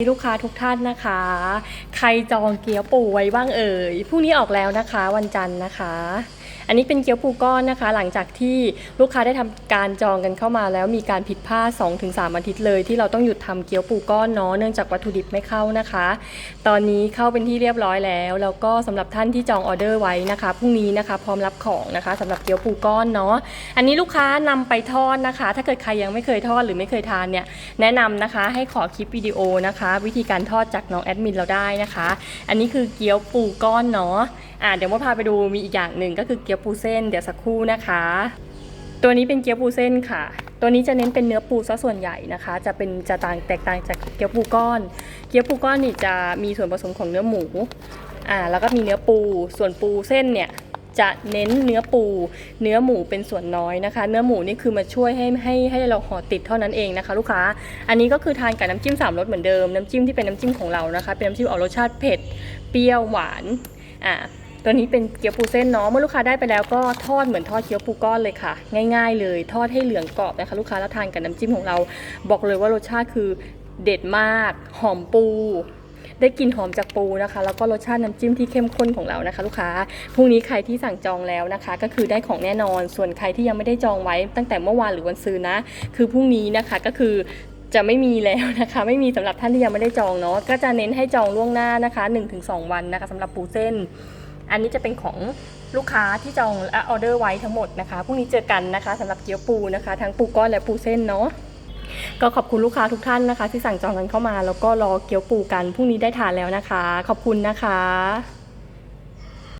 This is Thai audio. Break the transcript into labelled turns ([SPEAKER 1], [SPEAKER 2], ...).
[SPEAKER 1] ลูกค้าทุกท่านนะคะ ใครจองเกี๊ยวปูไว้บ้างเอ่ย พรุ่งนี้ออกแล้วนะคะ วันจันทร์นะคะ อันนี้เป็นเกี๊ยวปูก้อนนะคะ หลังจากที่ลูกค้าได้ทำการจองกันเข้ามา แล้วมีการผิดพลาด2-3อาทิตย์เลย ที่เราต้องหยุดทำเกี๊ยวปูก้อนเนาะเนื่องจากวัตถุดิบไม่เข้านะคะ ตอนนี้เข้าเป็นที่เรียบร้อยแล้วแล้วก็สำหรับท่านที่จองออเดอร์ไว้นะคะพรุ่งนี้นะคะ พร้อมรับของนะคะสำหรับเกี๊ยวปูก้อนเนาะอันนี้ลูกค้านำไปทอดนะคะ ถ้าเกิดใครยังไม่เคยทอดหรือไม่เคยทานเนี่ยแนะนำนะคะให้ขอคลิปวิดีโอนะคะ วิธีการทอดจากน้องแอดมินเราได้นะคะ อันนี้คือเกี๊ยวปูก้อนเนาะอ่าเดี๋ยวมาพาไปดูมีอีกอย่างหนึ่งก็คือเกี๊ยวปูเส้นเดี๋ยวสักครู่นะคะ ตัวนี้เป็นเกี๊ยวปูเส้นค่ะ ตัวนี้จะเน้นเป็นเนื้อปูซะส่วนใหญ่นะคะ จะเป็นจะต่างแตกต่างจากเกี๊ยวปูก้อน เกี๊ยวปูก้อนนี่จะมีส่วนผสมของเนื้อหมูอ่าแล้วก็มีเนื้อปู ส่วนปูเส้นเนี่ยจะเน้นเนื้อปู เนื้อหมูเป็นส่วนน้อยนะคะ เนื้อหมูนี่คือมาช่วยให้ให้ให้เราห่อติดเท่านั้นเองนะคะ ลูกค้า อันนี้ก็คือทานกับน้ำจิ้มสามรสเหมือนเดิม น้ำจิ้มที่เป็นน้ำจิ้มของเรานะคะ เป็นน้ำจิ้มออกรสชาติเผ็ด เปรี้ยวหวาน อ่า ตัวนี้เป็นเกี๊ยวปูเส้นเนาะเมื่อลูกค้าได้ไปแล้วก็ทอดเหมือนทอดเกี๊ยวปูก้อนเลยค่ะ ง่ายๆ เลยทอดให้เหลืองกรอบนะคะ ลูกค้าแล้วทานกับน้ำจิ้มของเรา บอกเลยว่ารสชาติคือเด็ดมาก หอมปู ได้กลิ่นหอมจากปูนะคะ แล้วก็รสชาติน้ำจิ้มที่เข้มข้นของเรานะคะ ลูกค้าพรุ่งนี้ใครที่สั่งจองแล้วนะคะ ก็คือได้ของแน่นอน ส่วนใครที่ยังไม่ได้จองไว้ตั้งแต่เมื่อวานหรือวันซื้อนะ คือพรุ่งนี้นะคะก็คือจะไม่มีแล้วนะคะ ไม่มีสำหรับท่านที่ยังไม่ได้จองเนาะก็จะเน้นให้จองล่วงหน้านะคะ 1-2 วันนะคะสำหรับปูเส้น อันนี้จะเป็นของลูกค้าที่จองและออเดอร์ไว้ทั้งหมดนะคะ พรุ่งนี้เจอกันนะคะสำหรับเกี๊ยวปูนะคะ ทั้งปูก้อนและปูเส้นเนาะ ก็ขอบคุณลูกค้าทุกท่านนะคะ ที่สั่งจองกันเข้ามา แล้วก็รอเกี๊ยวปูกัน พรุ่งนี้ได้ทานแล้วนะคะ ขอบคุณนะคะ